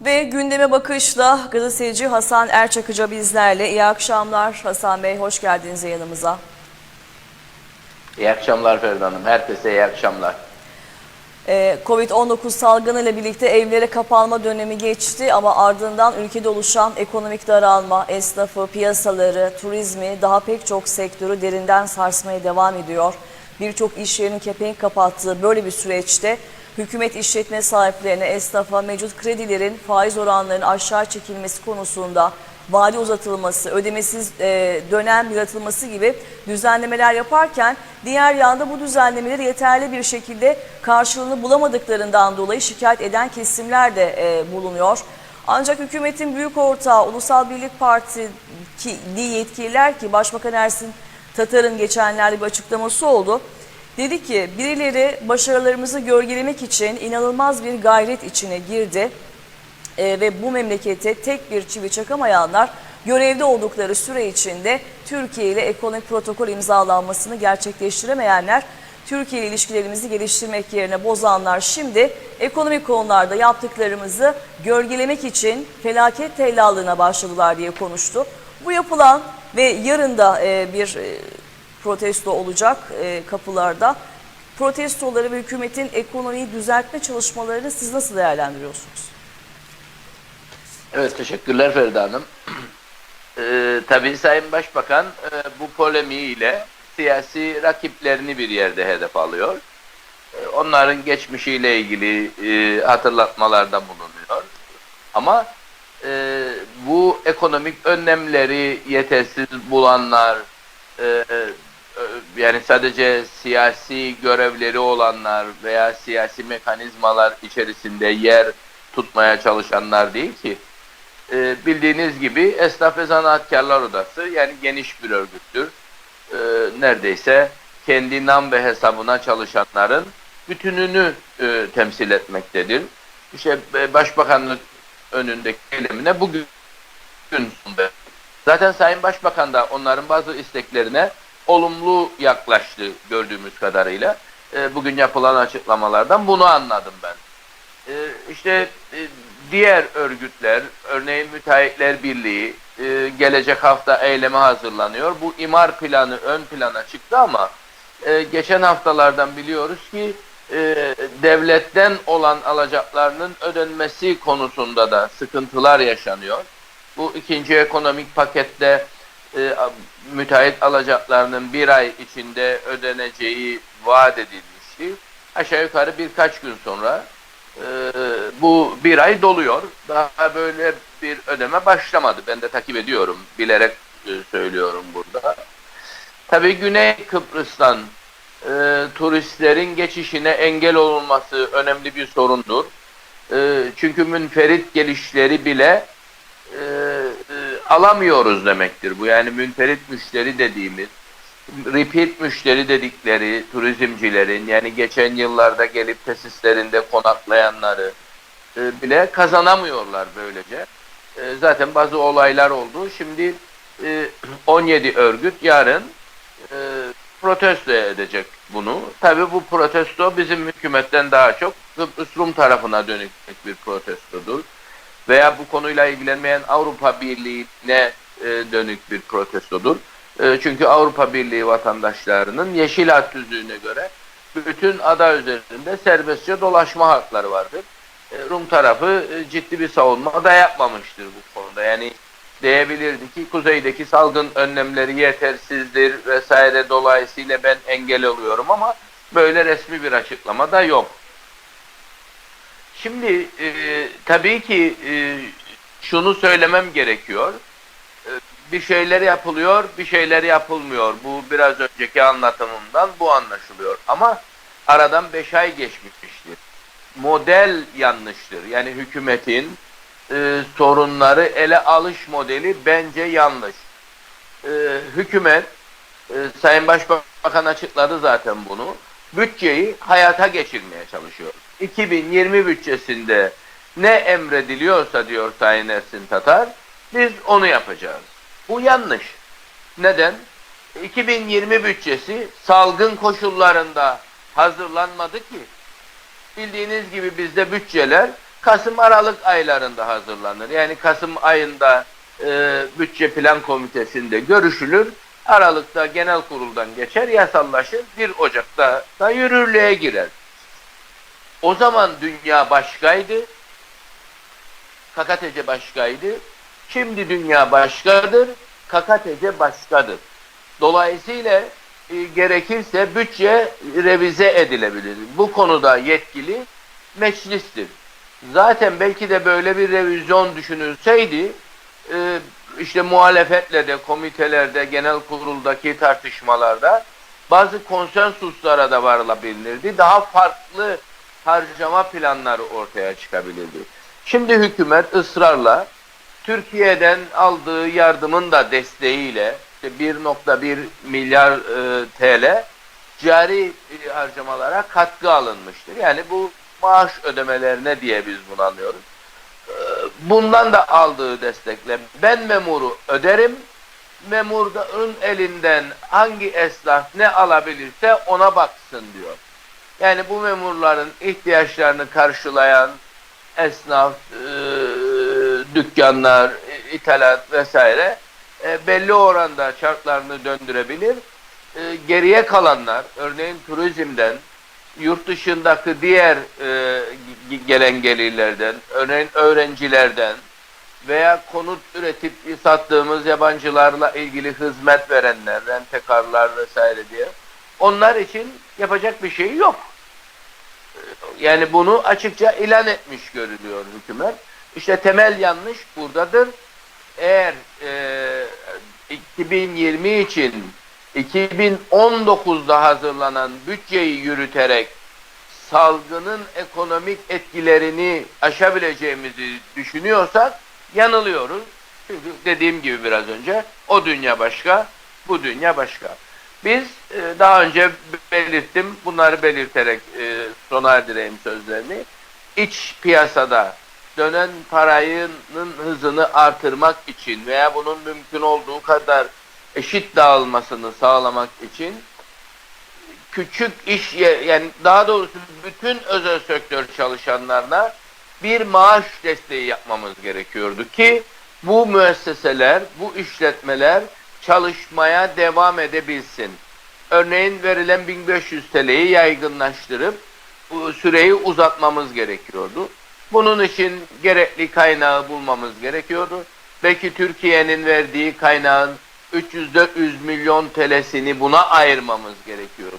Ve gündeme bakışla gazeteci Hasan Erçakıca bizlerle. İyi akşamlar Hasan Bey, hoş geldiniz yayınımıza. İyi akşamlar Feride Hanım. Herkese iyi akşamlar. Ee, Covid-19 salgını ile birlikte evlere kapanma dönemi geçti ama ardından ülkede oluşan ekonomik daralma, esnafı, piyasaları, turizmi, daha pek çok sektörü derinden sarsmaya devam ediyor. Birçok iş yerinin kepenk kapattığı böyle bir süreçte hükümet işletme sahiplerine, esnafa mevcut kredilerin faiz oranlarının aşağı çekilmesi konusunda vade uzatılması, ödemesiz e, dönem yaratılması gibi düzenlemeler yaparken diğer yanda bu düzenlemeleri yeterli bir şekilde karşılığını bulamadıklarından dolayı şikayet eden kesimler de e, bulunuyor. Ancak hükümetin büyük ortağı Ulusal Birlik Partisi yetkililer ki Başbakan Ersin Tatar'ın geçenlerde bir açıklaması oldu. Dedi ki birileri başarılarımızı gölgelemek için inanılmaz bir gayret içine girdi. Ee, ve bu memlekete tek bir çivi çakamayanlar görevde oldukları süre içinde Türkiye ile ekonomik protokol imzalanmasını gerçekleştiremeyenler Türkiye ile ilişkilerimizi geliştirmek yerine bozanlar şimdi ekonomik konularda yaptıklarımızı gölgelemek için felaket tellallığına başladılar diye konuştu. Bu yapılan ve yarın da e, bir e, protesto olacak e, kapılarda. Protestoları ve hükümetin ekonomiyi düzeltme çalışmalarını siz nasıl değerlendiriyorsunuz? Evet teşekkürler Feride Hanım. Ee, tabii Sayın Başbakan e, bu polemiğiyle siyasi rakiplerini bir yerde hedef alıyor. E, onların geçmişiyle ilgili e, hatırlatmalarda bulunuyor. Ama e, bu ekonomik önlemleri yetersiz bulanlar, e, yani sadece siyasi görevleri olanlar veya siyasi mekanizmalar içerisinde yer tutmaya çalışanlar değil ki. E, bildiğiniz gibi Esnaf ve Zanaatkarlar Odası yani geniş bir örgüttür. E, neredeyse kendi nam ve hesabına çalışanların bütününü e, temsil etmektedir. İşte e, Başbakanlık önündeki eylemine bugün sundu. Zaten Sayın Başbakan da onların bazı isteklerine olumlu yaklaştı gördüğümüz kadarıyla. E, bugün yapılan açıklamalardan bunu anladım ben. E, işte e, diğer örgütler, örneğin Müteahhitler Birliği e, gelecek hafta eyleme hazırlanıyor. Bu imar planı ön plana çıktı ama e, geçen haftalardan biliyoruz ki e, devletten olan alacaklarının ödenmesi konusunda da sıkıntılar yaşanıyor. Bu ikinci ekonomik pakette e, müteahhit alacaklarının bir ay içinde ödeneceği vaat edilmişti. Aşağı yukarı birkaç gün sonra e, bu bir ay doluyor. Daha böyle bir ödeme başlamadı. Ben de takip ediyorum. Bilerek e, söylüyorum burada. Tabii Güney Kıbrıs'tan e, turistlerin geçişine engel olunması önemli bir sorundur. E, çünkü münferit gelişleri bile alamıyoruz demektir. Bu yani münferit müşteri dediğimiz repeat müşteri dedikleri turizmcilerin yani geçen yıllarda gelip tesislerinde konaklayanları e, bile kazanamıyorlar böylece. E, zaten bazı olaylar oldu. Şimdi e, 17 örgüt yarın e, protesto edecek bunu. Tabii bu protesto bizim hükümetten daha çok Kıbrıs Rum tarafına dönük bir protestodur. Veya bu konuyla ilgilenmeyen Avrupa Birliği'ne e, dönük bir protestodur. E, çünkü Avrupa Birliği vatandaşlarının yeşil hat tüzüğüne göre bütün ada üzerinde serbestçe dolaşma hakları vardır. E, Rum tarafı e, ciddi bir savunma da yapmamıştır bu konuda. Yani diyebilirdi ki kuzeydeki salgın önlemleri yetersizdir vesaire dolayısıyla ben engel oluyorum ama böyle resmi bir açıklama da yok. Şimdi e, tabii ki e, şunu söylemem gerekiyor. E, bir şeyler yapılıyor, bir şeyler yapılmıyor. Bu biraz önceki anlatımımdan bu anlaşılıyor. Ama aradan beş ay geçmiştir. Model yanlıştır. Yani hükümetin e, sorunları ele alış modeli bence yanlış. E, hükümet, e, Sayın Başbakan açıkladı zaten bunu, bütçeyi hayata geçirmeye çalışıyor. 2020 bütçesinde ne emrediliyorsa diyor Sayın Ersin Tatar, biz onu yapacağız. Bu yanlış. Neden? 2020 bütçesi salgın koşullarında hazırlanmadı ki. Bildiğiniz gibi bizde bütçeler Kasım Aralık aylarında hazırlanır. Yani Kasım ayında e, bütçe plan komitesinde görüşülür. Aralıkta genel kuruldan geçer, yasallaşır. 1 Ocak'ta da yürürlüğe girer. O zaman dünya başkaydı. KKTC başkaydı. Şimdi dünya başkadır. KKTC başkadır. Dolayısıyla e, gerekirse bütçe revize edilebilir. Bu konuda yetkili meclistir. Zaten belki de böyle bir revizyon düşünülseydi e, işte muhalefetle de komitelerde, genel kuruldaki tartışmalarda bazı konsensuslara da varılabilirdi. Daha farklı harcama planları ortaya çıkabilirdi. Şimdi hükümet ısrarla Türkiye'den aldığı yardımın da desteğiyle işte 1.1 milyar e, TL cari e, harcamalara katkı alınmıştır. Yani bu maaş ödemelerine diye biz bunu anlıyoruz. E, bundan da aldığı destekle ben memuru öderim. Memurun elinden hangi esnaf ne alabilirse ona baksın diyor. Yani bu memurların ihtiyaçlarını karşılayan esnaf, e, dükkanlar, e, ithalat vesaire e, belli oranda çarklarını döndürebilir. Geriye kalanlar, örneğin turizmden, yurt dışındaki diğer gelen gelirlerden, örneğin öğrencilerden veya konut üretip sattığımız yabancılarla ilgili hizmet verenler, rentekarlar vesaire diye onlar için yapacak bir şey yok. Yani bunu açıkça ilan etmiş görülüyor hükümet. İşte temel yanlış buradadır. Eğer e, 2020 için 2019'da hazırlanan bütçeyi yürüterek salgının ekonomik etkilerini aşabileceğimizi düşünüyorsak yanılıyoruz. Çünkü dediğim gibi biraz önce o dünya başka, bu dünya başka. Biz e, daha önce belirttim, bunları belirterek e, sona erdireyim sözlerini. İç piyasada dönen parayının hızını artırmak için veya bunun mümkün olduğu kadar eşit dağılmasını sağlamak için küçük iş yani daha doğrusu bütün özel sektör çalışanlarına bir maaş desteği yapmamız gerekiyordu ki bu müesseseler, bu işletmeler çalışmaya devam edebilsin. Örneğin verilen 1500 TL'yi yaygınlaştırıp bu süreyi uzatmamız gerekiyordu. Bunun için gerekli kaynağı bulmamız gerekiyordu. Belki Türkiye'nin verdiği kaynağın 300-400 milyon TL'sini buna ayırmamız gerekiyordu.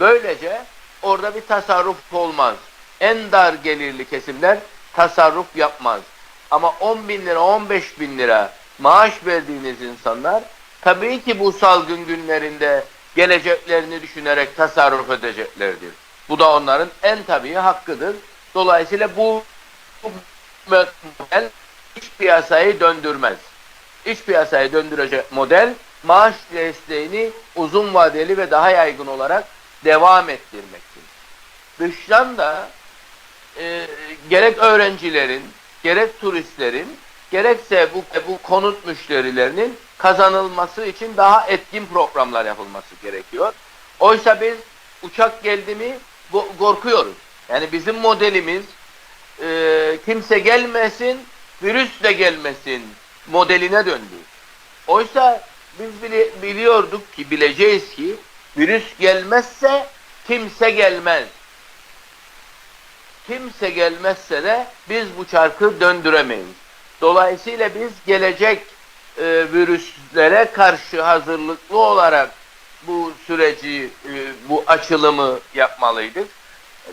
Böylece orada bir tasarruf olmaz. En dar gelirli kesimler tasarruf yapmaz. Ama 10 bin lira, 15 bin lira maaş verdiğiniz insanlar tabii ki bu salgın günlerinde geleceklerini düşünerek tasarruf edeceklerdir. Bu da onların en tabii hakkıdır. Dolayısıyla bu bu model iç piyasayı döndürmez. İç piyasayı döndürecek model maaş desteğini uzun vadeli ve daha yaygın olarak devam ettirmektir. Dıştan da e, gerek öğrencilerin, gerek turistlerin, gerekse bu, bu konut müşterilerinin kazanılması için daha etkin programlar yapılması gerekiyor. Oysa biz uçak geldi mi korkuyoruz. Yani bizim modelimiz e, kimse gelmesin, virüs de gelmesin modeline döndü. Oysa biz bili- biliyorduk ki, bileceğiz ki virüs gelmezse kimse gelmez. Kimse gelmezse de biz bu çarkı döndüremeyiz. Dolayısıyla biz gelecek e, virüslere karşı hazırlıklı olarak bu süreci, e, bu açılımı yapmalıydık.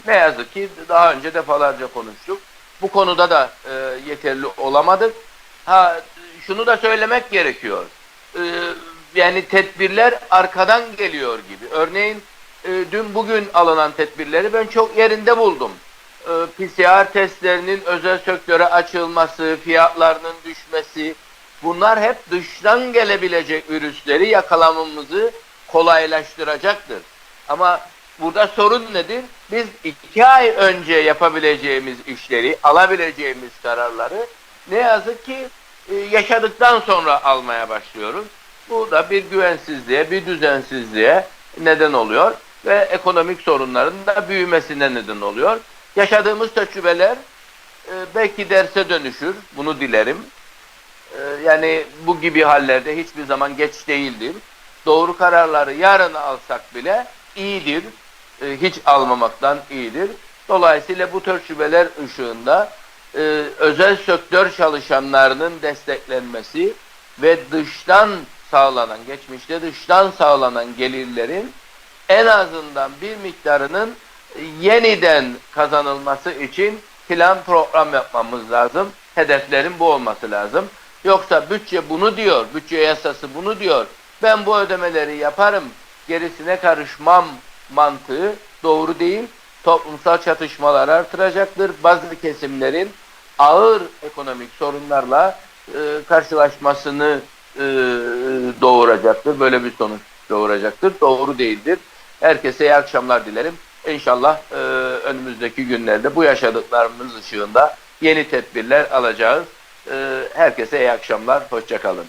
Ne yazık ki daha önce defalarca konuştuk. Bu konuda da e, yeterli olamadık. Ha şunu da söylemek gerekiyor. E, yani tedbirler arkadan geliyor gibi. Örneğin e, dün bugün alınan tedbirleri ben çok yerinde buldum. E, PCR testlerinin özel sektöre açılması, fiyatlarının düşmesi, bunlar hep dıştan gelebilecek virüsleri yakalamamızı kolaylaştıracaktır. Ama burada sorun nedir? Biz iki ay önce yapabileceğimiz işleri, alabileceğimiz kararları ne yazık ki e, yaşadıktan sonra almaya başlıyoruz. Bu da bir güvensizliğe, bir düzensizliğe neden oluyor ve ekonomik sorunların da büyümesine neden oluyor. Yaşadığımız tecrübeler e, belki derse dönüşür. Bunu dilerim. E, yani bu gibi hallerde hiçbir zaman geç değildir. Doğru kararları yarın alsak bile iyidir. E, hiç almamaktan iyidir. Dolayısıyla bu tecrübeler ışığında e, özel sektör çalışanlarının desteklenmesi ve dıştan sağlanan, geçmişte dıştan sağlanan gelirlerin en azından bir miktarının yeniden kazanılması için plan program yapmamız lazım. Hedeflerin bu olması lazım. Yoksa bütçe bunu diyor, bütçe yasası bunu diyor. Ben bu ödemeleri yaparım, gerisine karışmam mantığı doğru değil. Toplumsal çatışmalar artıracaktır. Bazı kesimlerin ağır ekonomik sorunlarla e, karşılaşmasını e, doğuracaktır. Böyle bir sonuç doğuracaktır. Doğru değildir. Herkese iyi akşamlar dilerim. İnşallah e, önümüzdeki günlerde bu yaşadıklarımız ışığında yeni tedbirler alacağız. E, herkese iyi akşamlar. Hoşçakalın.